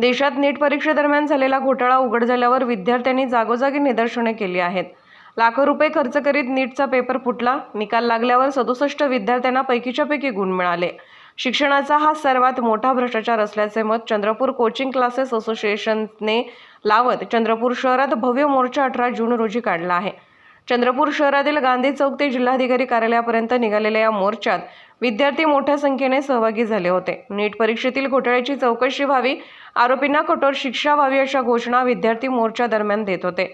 देशात नीट परीक्षेदरम्यान झालेला घोटाळा उघड झाल्यावर विद्यार्थ्यांनी जागोजागी निदर्शने केली आहेत. लाखो रुपये खर्च करीत नीटचा पेपर फुटला. निकाल लागल्यावर सदुसष्ट विद्यार्थ्यांना पैकीच्या पैकी गुण मिळाले. शिक्षणाचा हा सर्वात मोठा भ्रष्टाचार असल्याचे मत चंद्रपूर कोचिंग क्लासेस असोसिएशनने लावत चंद्रपूर शहरात भव्य मोर्चा अठरा जून रोजी काढला आहे. चंद्रपूर शहरातील गांधी चौक ते जिल्हाधिकारी कार्यालयापर्यंत निघालेल्या या मोर्चात विद्यार्थी मोठ्या संख्येने सहभागी झाले होते. नीट परीक्षेतील घोटाळ्याची चौकशी व्हावी आरोपींना कठोर शिक्षा व्हावी अशा घोषणा विद्यार्थी मोर्चा दरम्यान देत होते.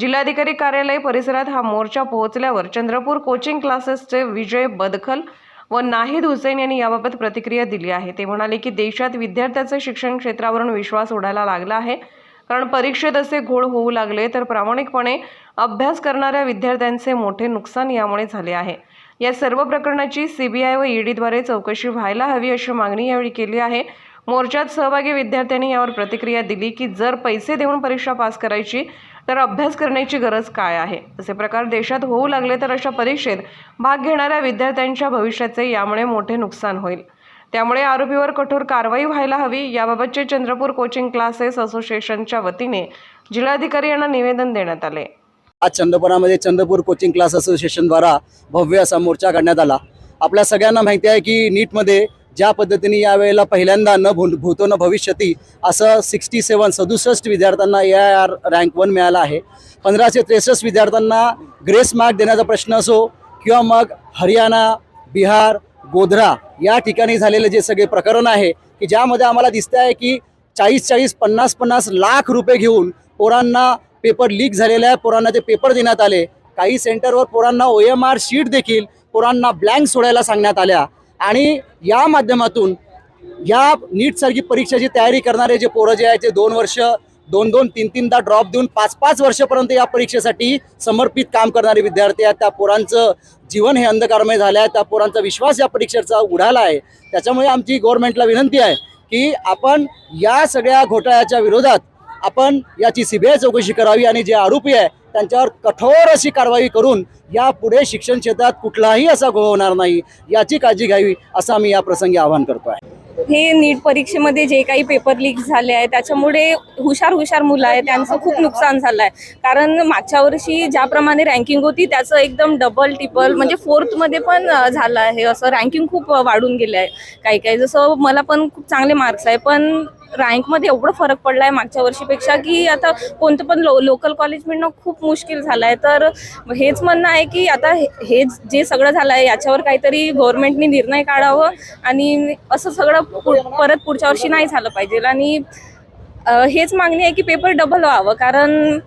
जिल्हाधिकारी कार्यालय परिसरात हा मोर्चा पोहोचल्यावर चंद्रपूर कोचिंग क्लासेसचे विजय बदखल व नाहिद हुसेन यांनी याबाबत प्रतिक्रिया दिली आहे. ते म्हणाले की देशात विद्यार्थ्याचे शिक्षण क्षेत्रावरून विश्वास उडायला लागला आहे. कारण परीक्षेत असे घोळ होऊ लागले तर प्रामाणिकपणे अभ्यास करणाऱ्या विद्यार्थ्यांचे मोठे नुकसान यामुळे झाले आहे. या सर्व प्रकरणाची सीबीआय व ईडीद्वारे चौकशी व्हायला हवी अशी मागणी यावेळी केली आहे. मोर्चात सहभागी विद्यार्थ्यांनी यावर प्रतिक्रिया दिली की जर पैसे देऊन परीक्षा पास करायची तर अभ्यास करण्याची गरज काय आहे? असे प्रकार देशात होऊ लागले तर अशा परीक्षेत भाग घेणाऱ्या विद्यार्थ्यांच्या भविष्याचे यामुळे मोठे नुकसान होईल. त्यामुळे आरोपीवर कठोर कारवाई व्हायला हवी. याबाबतचे चंद्रपूर कोचिंग क्लासेस असोसिएशनच्या वतीने जिल्हाधिकारी यांना निवेदन देण्यात आले. आज चंद्रपुरामध्ये चंद्रपूर कोचिंग क्लास असोसिएशनद्वारा भव्य असा मोर्चा काढण्यात आला. आपल्या सगळ्यांना माहिती आहे की नीटमध्ये ज्या पद्धतीने यावेळेला पहिल्यांदा न भू भूतो न भविष्यती असं सिक्स्टी सेवन सदुसष्ट विद्यार्थ्यांना A I R rank one मिळाला आहे. पंधराशे त्रेसष्ट विद्यार्थ्यांना ग्रेस मार्क देण्याचा प्रश्न असो किंवा मग हरियाणा बिहार गोधरा या ठिकाणी झालेले जे सगळे प्रकरण आहे की ज्यामध्ये आम्हाला दिसतं आहे की चाळीस चाळीस पन्नास पन्नास लाख रुपये घेऊन पोरांना पेपर लीक झालेला आहे पोरांना ते पेपर देण्यात आले. काही सेंटरवर पोरांना ओ एम आर शीट देखील पोरांना ब्लँक सोडायला सांगण्यात आल्या. आणि या माध्यमातून या नीटसारखी परीक्षेची तयारी करणारे जे पोरं जे आहेत ते दोन वर्ष दोन दोन तीन तीनदा ड्रॉप देऊन पाच पाच वर्षापर्यंत या परीक्षेसाठी समर्पित काम करणारे विद्यार्थी आहेत. त्या पोरांचं जीवन हे अंधकारमय झालं आहे. त्या पोरांचा विश्वास या परीक्षेचा उडाला आहे. त्याच्यामुळे आमची गव्हर्नमेंटला विनंती आहे की आपण या सगळ्या घोटाळ्याच्या विरोधात आपण याची सीबीआय चौकशी करावी आणि जे आरोपी आहे त्यांच्यावर कठोर अशी कारवाई करून यापुढे शिक्षण क्षेत्रात कुठलाही असा घोळ होणार नाही याची काळजी घ्यावी असं आम्ही या प्रसंगी आवाहन करतो आहे हे नीट परीक्षेमध्ये जे काही पेपर लीक झाले आहे त्याच्यामुळे हुशार हुशार मुलं आहे त्यांचं खूप नुकसान झालं आहे कारण मागच्या वर्षी ज्याप्रमाणे रँकिंग होती त्याचं एकदम डबल टिपल म्हणजे फोर्थमध्ये पण झालं आहे. असं रँकिंग खूप वाढून गेलं आहे काही काही जसं मला पण खूप चांगले मार्क्स आहे पण रँकमध्ये एवढं फरक पडला आहे मागच्या वर्षीपेक्षा की आता कोणतं पण लो लोकल कॉलेज मिळणं खूप मुश्किल झालं आहे तर हेच म्हणणं आहे की आता हे जे सगळं झालं आहे याच्यावर काहीतरी गव्हर्नमेंटने निर्णय काढावं आणि असं सगळं परत पुढच्या वर्षी नाही झालं पाहिजे. आणि हेच मागणी आहे की पेपर डबल व्हावं. कारण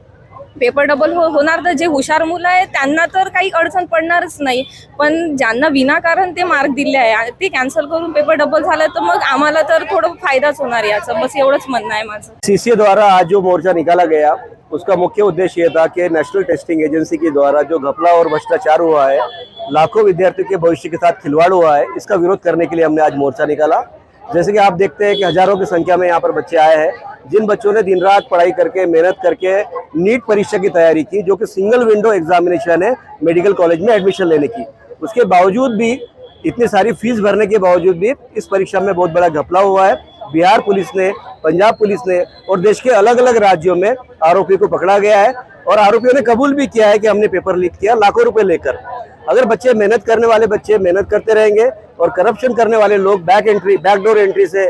पेपर डबल हो होणार तर जे हुशार मुलं आहे त्यांना तर काही अडचण पडणारच नाही. पण ज्यांना विनाकारण ते मार्क दिले आहे ते कॅन्सल करून पेपर डबल झालं तर मग आम्हाला तर थोडं फायदाच होणार याचं. बस एवढंच म्हणणं आहे माझं. सीसीए द्वारा आज जो मोर्चा निकाला गया उसका मुख्य उद्देश्य ये था कि नेशनल टेस्टिंग एजेंसी के द्वारा जो घपला और भ्रष्टाचार हुआ है लाखों विद्यार्थियों के भविष्य के साथ खिलवाड़ हुआ है इसका विरोध करने के लिए हमने आज मोर्चा निकाला। जैसे कि आप देखते हैं कि हज़ारों की संख्या में यहाँ पर बच्चे आए हैं, जिन बच्चों ने दिन रात पढ़ाई करके, मेहनत करके नीट परीक्षा की तैयारी की, जो कि सिंगल विंडो एग्जामिनेशन है मेडिकल कॉलेज में एडमिशन लेने की। उसके बावजूद भी, इतनी सारी फ़ीस भरने के बावजूद भी, इस परीक्षा में बहुत बड़ा घपला हुआ है। बिहार पुलिस ने, पंजाब पुलिस ने और देश के अलग अलग राज्यों में आरोपी को पकड़ा गया है और आरोपियों ने कबूल भी किया है कि हमने पेपर लीक किया लाखों रुपए लेकर। अगर बच्चे मेहनत करने वाले बच्चे मेहनत करते रहेंगे और करप्शन करने वाले लोग बैक एंट्री बैकडोर एंट्री से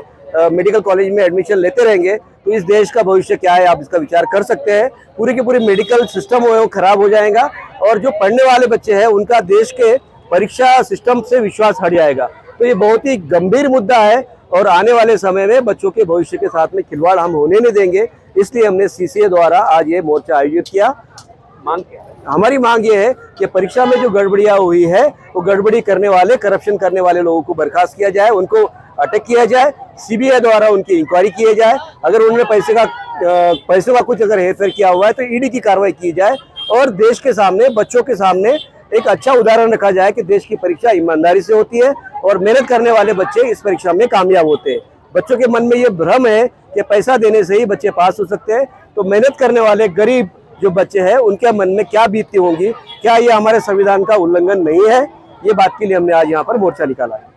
मेडिकल कॉलेज में एडमिशन लेते रहेंगे तो इस देश का भविष्य क्या है आप इसका विचार कर सकते हैं। पूरी की पूरी मेडिकल सिस्टम हो, खराब हो जाएगा और जो पढ़ने वाले बच्चे हैं, उनका देश के परीक्षा सिस्टम से विश्वास हट जाएगा। तो ये बहुत ही गंभीर मुद्दा है और आने वाले समय में बच्चों के भविष्य के साथ में खिलवाड़ हम होने नहीं देंगे इसलिए हमने सीसीए द्वारा आज ये मोर्चा आयोजित किया। मांग हमारी मांग ये है कि परीक्षा में जो गड़बड़ियाँ हुई है वो गड़बड़ी करने वाले करप्शन करने वाले लोगों को बर्खास्त किया जाए उनको अटक किया जाए सीबीआई द्वारा उनकी इंक्वायरी की जाए। अगर उन्होंने पैसे का पैसे का कुछ अगर हेरफेर किया हुआ है तो ईडी की कार्रवाई की जाए और देश के सामने बच्चों के सामने एक अच्छा उदाहरण रखा जाए कि देश की परीक्षा ईमानदारी से होती है और मेहनत करने वाले बच्चे इस परीक्षा में कामयाब होते हैं। बच्चों के मन में ये भ्रम है कि पैसा देने से ही बच्चे पास हो सकते हैं। तो मेहनत करने वाले गरीब जो बच्चे हैं, उनके मन में क्या बीतती होंगी? क्या ये हमारे संविधान का उल्लंघन नहीं है? ये बात के लिए हमने आज यहाँ पर मोर्चा निकाला है।